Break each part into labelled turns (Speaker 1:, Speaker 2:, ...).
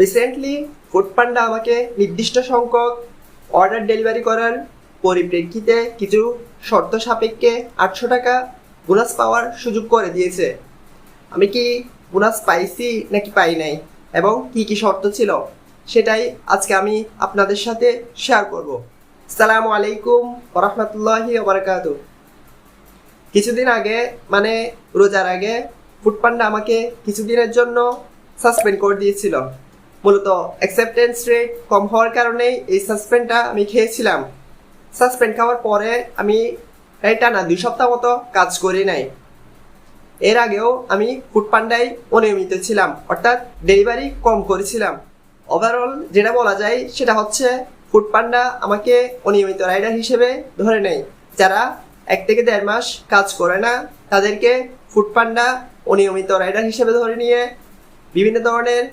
Speaker 1: Recently Foodpanda আমাকে নির্দিষ্ট সংখ্যক অর্ডার ডেলিভারি করার পরিপ্রেক্ষিতে কিছু শর্ত সাপেক্ষে আটশো টাকা বোনাস পাওয়ার সুযোগ করে দিয়েছে। আমি কি বোনাস পাইছি নাকি পাই নাই? এবং কি কি শর্ত ছিল? সেটাই আজকে আমি আপনাদের সাথে শেয়ার করব। সালামু আলাইকুম ওরহমতুল্লাহি ওবরাকাতু। কিছুদিন আগে মানে রোজার আগে ফুডপান্ডা আমাকে কিছুদিনের জন্য সাসপেন্ড করে দিয়েছিল। মূলত অ্যাকসেপ্টেন্স রেট কম হওয়ার কারণে এই সাসপেন্ডটা আমি খেয়েছিলাম। সাসপেন্ড খাওয়ার পরে আমি এই টানা দুই সপ্তাহ মতো কাজ করি নাই। এর আগেও আমি ফুডপান্ডায় অনিয়মিত ছিলাম, অর্থাৎ ডেলিভারি কম করেছিলাম। ওভারঅল যেটা বলা যায় সেটা হচ্ছে ফুডপান্ডা আমাকে অনিয়মিত রাইডার হিসেবে ধরে নেয়। যারা এক থেকে দেড় মাস কাজ করে না, তাদেরকে ফুডপান্ডা অনিয়মিত রাইডার হিসেবে ধরে নিয়ে বিভিন্ন ধরনের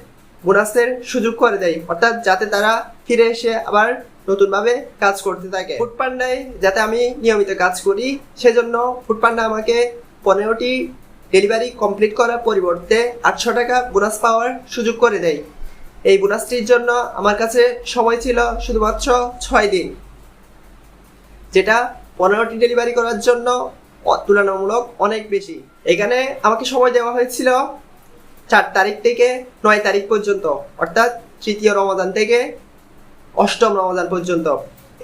Speaker 1: বোনাসের সুযোগ করে দেয়। অর্থাৎ যাতে তারা ফিরে এসে আবার নতুনভাবে কাজ করতে থাকে। ফুডপান্ডায় যাতে আমি নিয়মিত কাজ করি, সেজন্য ফুডপান্ডা আমাকে পনেরোটি ডেলিভারি কমপ্লিট করার পরিবর্তে আটশো টাকা বোনাস পাওয়ার সুযোগ করে দেয়। এই বোনাসটির জন্য আমার কাছে সময় ছিল শুধুমাত্র ছয় দিন। যেটা পনেরোটি ডেলিভারি করার জন্য তুলনামূলক অনেক বেশি। এখানে আমাকে সময় দেওয়া হয়েছিল চার তারিখ থেকে নয় তারিখ পর্যন্ত, অর্থাৎ তৃতীয় রমাদান থেকে অষ্টম রমাদান পর্যন্ত।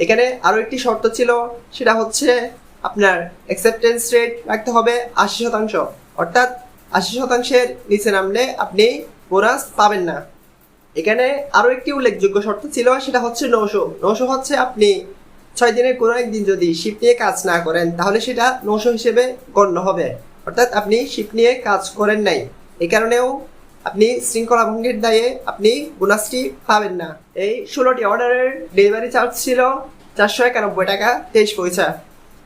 Speaker 1: এখানে আরও একটি শর্ত ছিল, সেটা হচ্ছে আপনার অ্যাকসেপ্টেন্স রেট রাখতে হবে আশি শতাংশ। অর্থাৎ আশি শতাংশের নিচে নামলে আপনি বোনাস পাবেন না। এখানে আরও একটি উল্লেখযোগ্য শর্ত ছিল, সেটা হচ্ছে নৌশো। নৌশো হচ্ছে আপনি ছয় দিনের কোনো একদিন যদি শিপ নিয়ে কাজ না করেন, তাহলে সেটা নৌশো হিসেবে গণ্য হবে। অর্থাৎ আপনি শিপ নিয়ে কাজ করেন নাই। এই কারণেও আপনি শৃঙ্খলা ভঙ্গের দায়ে আপনি বোনাসটি পাবেন না। এই ষোলোটি অর্ডারের ডেলিভারি চার্জ ছিল চারশো একানব্বই টাকা, তেইশ পয়সা।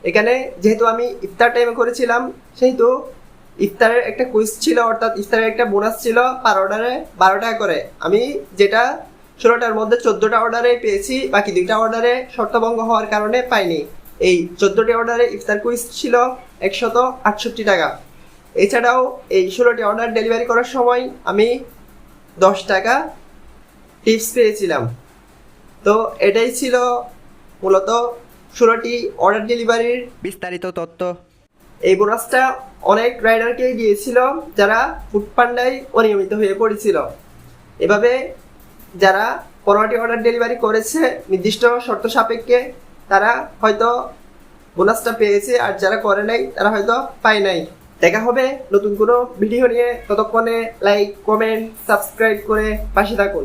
Speaker 1: এখানে যেহেতু আমি ইফতার টাইমে করেছিলাম, সেহেতু ইফতারের একটা কুইজ ছিল, অর্থাৎ ইফতারের একটা বোনাস ছিল পার অর্ডারে বারো টাকা করে। আমি যেটা ষোলোটার মধ্যে চোদ্দোটা অর্ডারে পেয়েছি, বাকি দুইটা অর্ডারে শর্তভঙ্গ হওয়ার কারণে পাইনি। এই চোদ্দোটি অর্ডারে ইফতার কুইজ ছিল একশত আটষট্টি টাকা। এছাড়াও এই ষোলোটি অর্ডার ডেলিভারি করার সময় আমি দশ টাকা টিপস পেয়েছিলাম। তো এটাই ছিল মূলত ষোলোটি অর্ডার ডেলিভারির বিস্তারিত তথ্য। এই বোনাসটা অনেক রাইডারকে গিয়েছিল যারা ফুডপান্ডায় অনিয়মিত হয়ে পড়েছিল। এভাবে যারা পনেরোটি অর্ডার ডেলিভারি করেছে নির্দিষ্ট শর্ত সাপেক্ষে তারা হয়তো বোনাসটা পেয়েছে আর যারা করে নাই তারা হয়তো পায় নাই। দেখা হবে নতুন কোনো ভিডিও নিয়ে। ততক্ষণে লাইক কমেন্ট সাবস্ক্রাইব করে পাশে থাকুন।